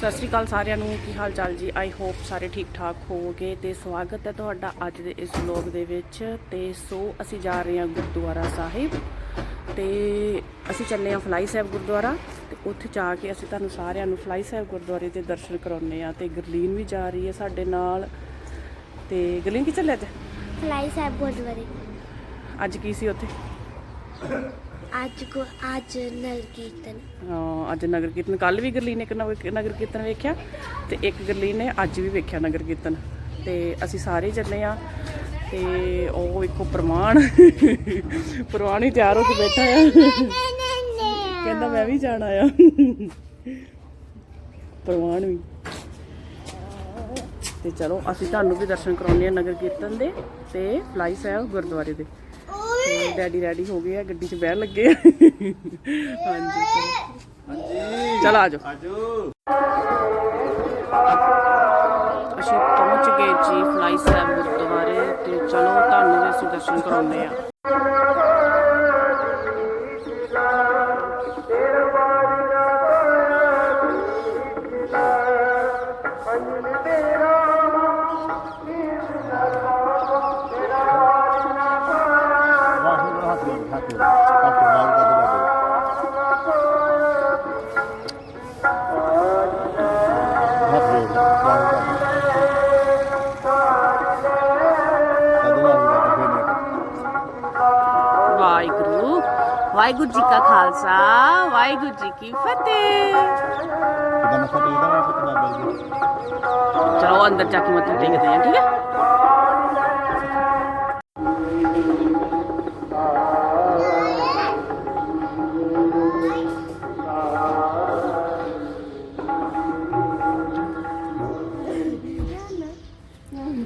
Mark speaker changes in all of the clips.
Speaker 1: ਸਤਿ ਸ਼੍ਰੀ ਅਕਾਲ ਸਾਰਿਆਂ ਨੂੰ ਕੀ ਹਾਲ ਚਾਲ ਜੀ? ਆਈ ਹੋਪ ਸਾਰੇ ਠੀਕ ਠਾਕ ਹੋਵੋਗੇ ਤੇ ਸਵਾਗਤ ਹੈ ਤੁਹਾਡਾ ਅੱਜ ਦੇ ਇਸ ਵਲੌਗ ਦੇ ਵਿੱਚ। ਤੇ ਸੋ ਅਸੀਂ ਜਾ ਰਹੇ ਹਾਂ ਗੁਰਦੁਆਰਾ ਸਾਹਿਬ। ਤੇ ਅਸੀਂ ਚੱਲੇ ਹਾਂ ਫਲਾਈ ਸਾਹਿਬ ਗੁਰਦੁਆਰਾ। ਤੇ ਉੱਥੇ ਜਾ ਕੇ ਅਸੀਂ ਤੁਹਾਨੂੰ ਸਾਰਿਆਂ ਨੂੰ ਫਲਾਈ ਸਾਹਿਬ ਗੁਰਦੁਆਰੇ ਦੇ ਦਰਸ਼ਨ ਕਰਾਉਣੇ ਆ ਤੇ ਗੁਰਲੀਨ ਵੀ ਜਾ ਰਹੀ ਹੈ ਸਾਡੇ ਨਾਲ। ਤੇ ਗੁਰਲੀਨ ਕੀ ਚੱਲਿਆ ਅੱਜ
Speaker 2: ਫਲਾਈ ਸਾਹਿਬ ਗੁਰਦੁਆਰੇ।
Speaker 1: ਅੱਜ ਕੀ ਸੀ ਉੱਥੇ?
Speaker 2: ਅੱਜ ਕੋ ਅੱਜ ਨਲ ਕੀਰਤਨ।
Speaker 1: ਹਾਂ, ਅੱਜ ਨਗਰ ਕੀਰਤਨ। ਕੱਲ ਵੀ ਗਰਲੀਨ ਨੇ ਇੱਕ ਨਗਰ ਨਗਰ ਕੀਰਤਨ ਵੇਖਿਆ ਤੇ ਇੱਕ ਗਰਲੀਨ ਨੇ ਅੱਜ ਵੀ ਵੇਖਿਆ ਨਗਰ ਕੀਰਤਨ। ਤੇ ਅਸੀਂ ਸਾਰੇ ਚੱਲੇ ਆ ਤੇ ਉਹ ਇੱਕੋ ਪ੍ਰਮਾਣ। ਪ੍ਰਮਾਣ ਹੀ ਤਿਆਰ ਹੋ ਕੇ ਬੈਠਾ ਆ। ਕਹਿੰਦਾ ਮੈਂ ਵੀ ਜਾਣਾ ਆ। ਪ੍ਰਮਾਣ ਵੀ। ਤੇ ਚਲੋ ਅਸੀਂ ਤੁਹਾਨੂੰ ਵੀ ਦਰਸ਼ਨ ਕਰਾਉਂਦੇ ਆ ਨਗਰ ਕੀਰਤਨ ਦੇ ਤੇ ਫਲਾਈ ਸਾਹਿਬ ਗੁਰਦੁਆਰੇ ਦੇ। ਤੇ ਡੈਡੀ ਰੈਡੀ ਹੋ ਗਏ ਆ ਗੱਡੀ 'ਚ ਬਹਿਣ ਲੱਗੇ ਆ। ਹਾਂਜੀ ਚਲੋ। ਚਲ ਆ ਜਾਓ।
Speaker 3: ਆਜੋ।
Speaker 1: ਅਸੀਂ ਪਹੁੰਚ ਗਏ ਜੀ ਫਲਾਈ ਸਾਹਿਬ ਗੁਰਦੁਆਰੇ ਤੇ ਚਲੋ ਤੁਹਾਨੂੰ ਅਸੀਂ ਦਰਸ਼ਨ ਕਰਾਉਂਦੇ ਆ।
Speaker 3: ਵਾਹਿਗੁਰੂ
Speaker 1: ਜੀ ਕਾ ਖਾਲਸਾ ਵਾਹਿਗੁਰੂ ਜੀ ਕੀ ਫਤਿਹ।
Speaker 3: ਕਿਦਾਂ ਮੱਥਾ ਟੇਕਦਾ ਮੈਂ ਕਿਦਾਂ ਬਾਬਾ ਜੀ
Speaker 1: ਚਲੋ ਅੰਦਰ ਜਾ ਕੇ ਮੱਥਾ ਟੇਕਦੇ ਆ ਠੀਕ ਹੈ?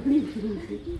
Speaker 1: ਵਿੱਚ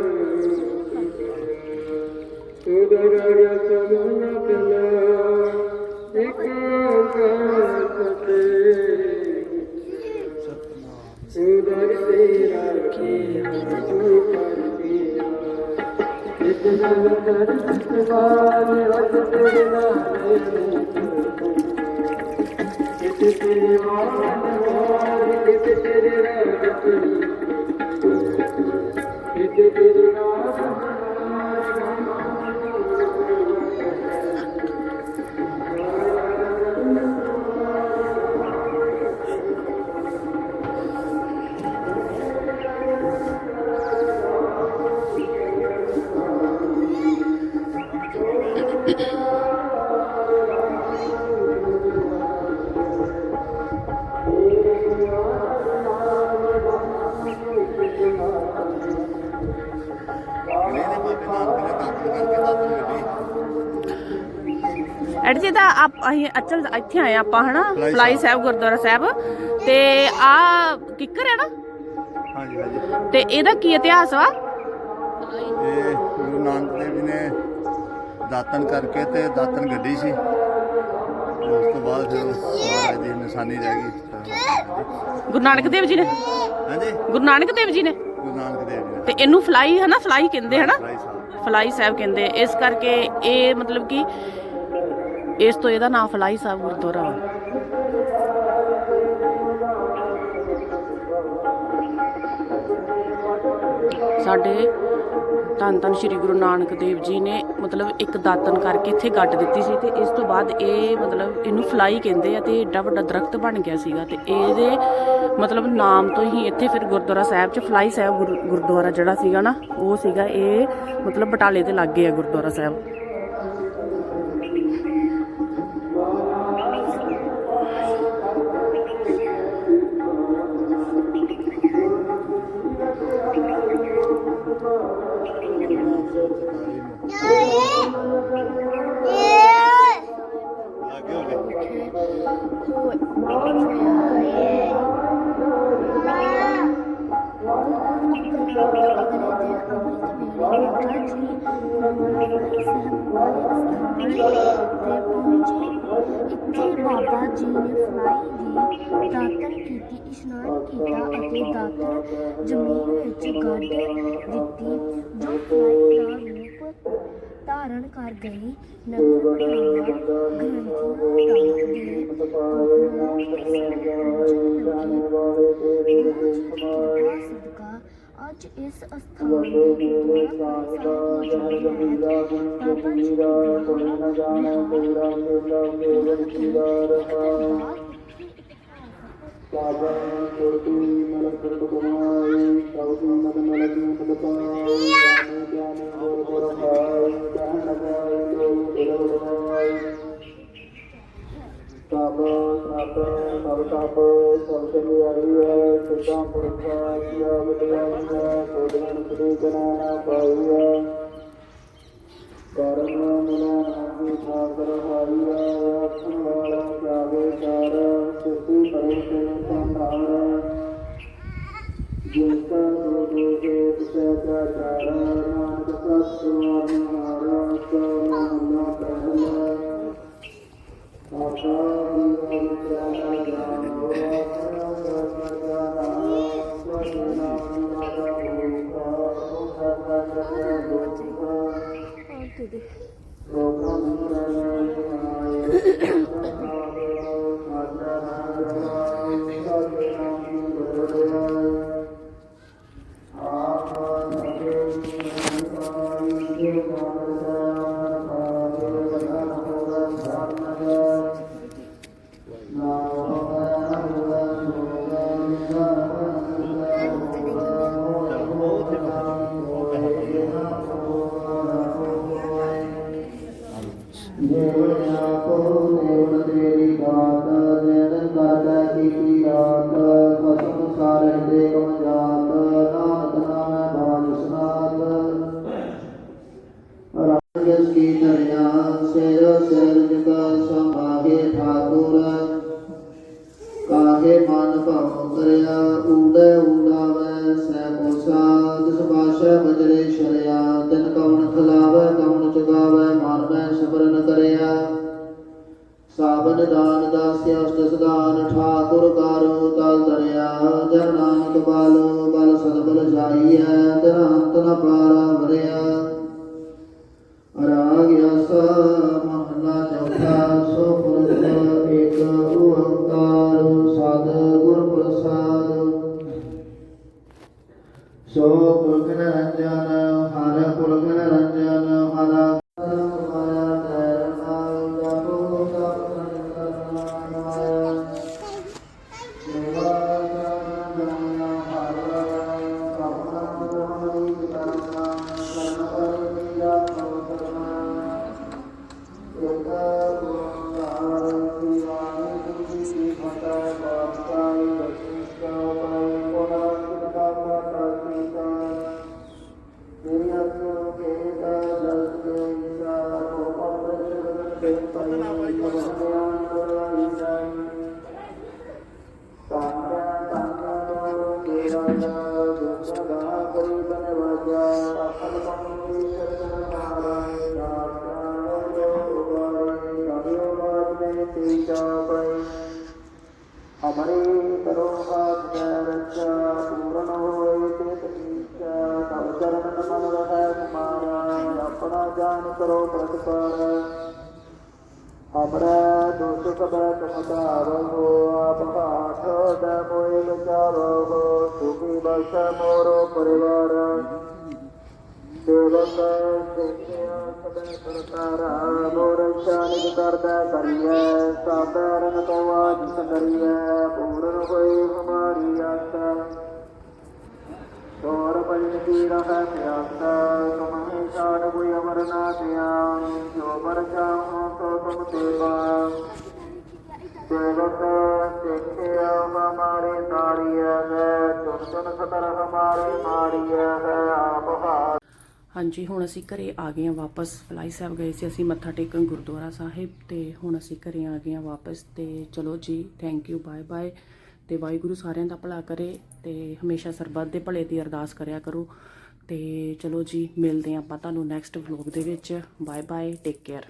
Speaker 3: ਇਹਨੇ
Speaker 1: ਐਡ ਜੀ ਦਾ ਆਪ ਅਸੀਂ ਅਚਲ ਇੱਥੇ ਆਏ ਆਪਾਂ ਹਨਾ?
Speaker 3: ਫਲਾਈ
Speaker 1: ਸਾਹਿਬ। ਗੁਰਦੁਆਰਾ ਸਾਹਿਬ। ਤੇ ਆ ਕਿੱਕਰ ਹੈ ਨਾ?
Speaker 3: ਹਾਂਜੀ ਹਾਂਜੀ।
Speaker 1: ਤੇ ਇਹਦਾ ਕੀ ਇਤਿਹਾਸ ਵਾ?
Speaker 3: ਇਹ ਗੁਰੂ ਨਾਨਕ ਦੇਵ ਜੀ ਨੇ ਦਾਤਨ ਕਰਕੇ ਤੇ ਦਾਤਨ ਗੱਡੀ ਸੀ। ਉਸ ਤੋਂ ਬਾਅਦ ਫਿਰ ਮਹਾਰਾਜ ਦੀ ਨਿਸ਼ਾਨੀ ਰਹਿ ਗਈ।
Speaker 1: ਗੁਰੂ ਨਾਨਕ ਦੇਵ ਜੀ ਨੇ?
Speaker 3: ਹਾਂਜੀ।
Speaker 1: ਗੁਰੂ ਨਾਨਕ ਦੇਵ ਜੀ ਨੇ?
Speaker 3: ਗੁਰੂ ਨਾਨਕ ਦੇਵ ਜੀ
Speaker 1: ਤੇ ਇਹਨੂੰ ਫਲਾਈ ਹੈ ਨਾ ਫਲਾਈ ਕਹਿੰਦੇ ਹਨਾ?
Speaker 3: ਫਲਾਈ ਸਾਹਿਬ
Speaker 1: ਕਹਿੰਦੇ। ਇਸ ਕਰਕੇ ਇਹ ਮਤਲਬ ਕਿ ਇਸ ਤੋਂ ਇਹਦਾ ਨਾਮ ਫਲਾਈ ਸਾਹਿਬ ਗੁਰਦੁਆਰਾ ਵਾ। ਸਾਡੇ ਧੰਨ ਧੰਨ ਸ਼੍ਰੀ ਗੁਰੂ ਨਾਨਕ ਦੇਵ ਜੀ ਨੇ ਮਤਲਬ ਇੱਕ ਦਾਤਨ ਕਰਕੇ ਇੱਥੇ ਗੱਡ ਦਿੱਤੀ ਸੀ ਤੇ ਇਸ ਤੋਂ ਬਾਅਦ ਇਹ ਮਤਲਬ ਇਹਨੂੰ ਫਲਾਈ ਕਹਿੰਦੇ ਆ ਤੇ ਏਡਾ ਵੱਡਾ ਦਰਖਤ ਬਣ ਗਿਆ ਸੀਗਾ ਤੇ ਇਹਦੇ ਮਤਲਬ ਨਾਮ ਤੋਂ ਹੀ ਇੱਥੇ ਫਿਰ ਗੁਰਦੁਆਰਾ ਸਾਹਿਬ ਚ ਫਲਾਈ ਸਾਹਿਬ ਗੁਰ- ਗੁਰਦੁਆਰਾ ਜਿਹੜਾ ਸੀਗਾ ਨਾ, ਉਹ ਸੀਗਾ ਇਹ ਮਤਲਬ ਬਟਾਲੇ ਦੇ ਲਾਗੇ ਆ ਗੁਰਦੁਆਰਾ ਸਾਹਿਬ।
Speaker 2: ਦਿੱਤੀ, ਜੋ ਫਲਾਈ ਦਾ ਰੂਪ ਧਾਰਨ ਕਰ ਗਈ ਨਗਰ ਸਦਕਾ ਅੱਜ ਇਸ ਸਥਾਨ ਦੇ ਬਾਬਾ ਜੀ ਦੇ
Speaker 4: ਸਭ ਸਤ ਸਭ ਸਭ ਸਭ ਚੰਗਿਆਈ ਹੈ ਸਿੱਧਾਂ ਪੁਰਖਾ ਕੀਆ ਵਿਦਿਆਈ ਹੈ ਕੋਦਨ ਸ੍ਰੀ ਜਨਾ ਪਾਈ ਹੈ ਕਰਮ ਮਿਲਾ ਨਾਹੀ ਠਾਕਰ ਹਾਈ ਆਖਣ ਵਾਲਾ ਜਾਵੇ ਚਾਰ ਸਿੱਧੀ ਕਰੇ ਸਿਰ ਸਿਰ ਜਗਾ ਸੰਭਾਗੇ ਠਾਕੁਰ ਕਾਹੇ ਮਨ ਭਉ ਕਰਿਆ ਊੜੇ ਊੜਾਵੇ ਸੈ ਕੋਸਾ ਤਿਸ ਭਾਸ਼ਾ ਬਜਰੇ ਸ਼ਰਿਆ ਤਿਨ ਕਉਣ ਖਲਾਵੇ ਕਉਣ ਚੁਗਾਵੇ ਮਨ ਮੈਂ ਸਿਮਰਨ ਕਰਿਆ ਸਾਬਨ ਦਾਨ ਦਾਸਿਆ ਅਸ਼ਟ ਸਦਾਨ ਠਾਕੁਰ ਕਾਰੋ ਤਲ ਦਰਿਆ ਜਨ ਨਾਨਕ ਬਲ ਬਲ ਸਦਬਲ ਜਾਈਐ ਤਿਨ ਅੰਤ ਨ ਪਾਰਾ ਆਪਣਾ ਜਾਨ ਕਰੋ ਪ੍ਰਤਪਾਰ ਅਮਰੇ ਦੁਖ ਕਬੈ ਤੁਮ ਧਾਰੋ ਆਪ ਹਾਥ ਦੇ ਮੋਇ ਵਿਚਾਰੋ ਸੁਖੀ ਬਸ ਮੋਰੋ ਪਰਿਵਾਰ। ਸੇਵਕ ਸਿੱਖਿਆ ਸਦਾ ਕਰਤਾਰਾ, ਮੋਰ ਸ਼ਾਨਿ ਕਰਦਾ ਕਰੀਐ ਸਾਬਰਨ ਕੋ ਆਜ ਕਰੀਐ ਪੂਰਨ ਹੋਈ ਹਮਾਰੀ ਆਸਾ। ਤੋਰ ਬਲਿਨ ਕੀ ਰਹਿ ਪਿਆਸਾ ਤੁਮਹਿ ਛਾੜ ਕੋਈ ਅਮਰ ਨਾ ਧਿਆਨ ਜੋ ਬਰ ਚਾਹੋ ਸੋ ਤੁਮ ਦੇਵਾ
Speaker 1: ਹਾਂਜੀ, ਹੁਣ ਅਸੀਂ ਘਰੇ ਆ ਗਏ ਹਾਂ ਵਾਪਸ। ਫਲਾਈ ਸਾਹਿਬ ਗਏ ਸੀ, ਅਸੀਂ ਮੱਥਾ ਟੇਕਣ ਗੁਰਦੁਆਰਾ ਸਾਹਿਬ ਤੇ ਹੁਣ ਅਸੀਂ ਘਰੇ ਆ ਗਏ ਹਾਂ ਵਾਪਸ ਤੇ ਚਲੋ ਜੀ ਥੈਂਕ ਯੂ ਬਾਏ ਬਾਏ ਤੇ ਵਾਹਿਗੁਰੂ ਸਾਰਿਆਂ ਦਾ ਭਲਾ ਕਰੇ ਤੇ ਹਮੇਸ਼ਾ ਸਰਬੱਤ ਦੇ ਭਲੇ ਦੀ ਅਰਦਾਸ ਕਰਿਆ ਕਰੋ। ਤੇ ਚਲੋ ਜੀ, ਮਿਲਦੇ ਹਾਂ ਆਪਾਂ ਤੁਹਾਨੂੰ ਨੈਕਸਟ ਵਲੌਗ ਦੇ ਵਿੱਚ। Bye bye take care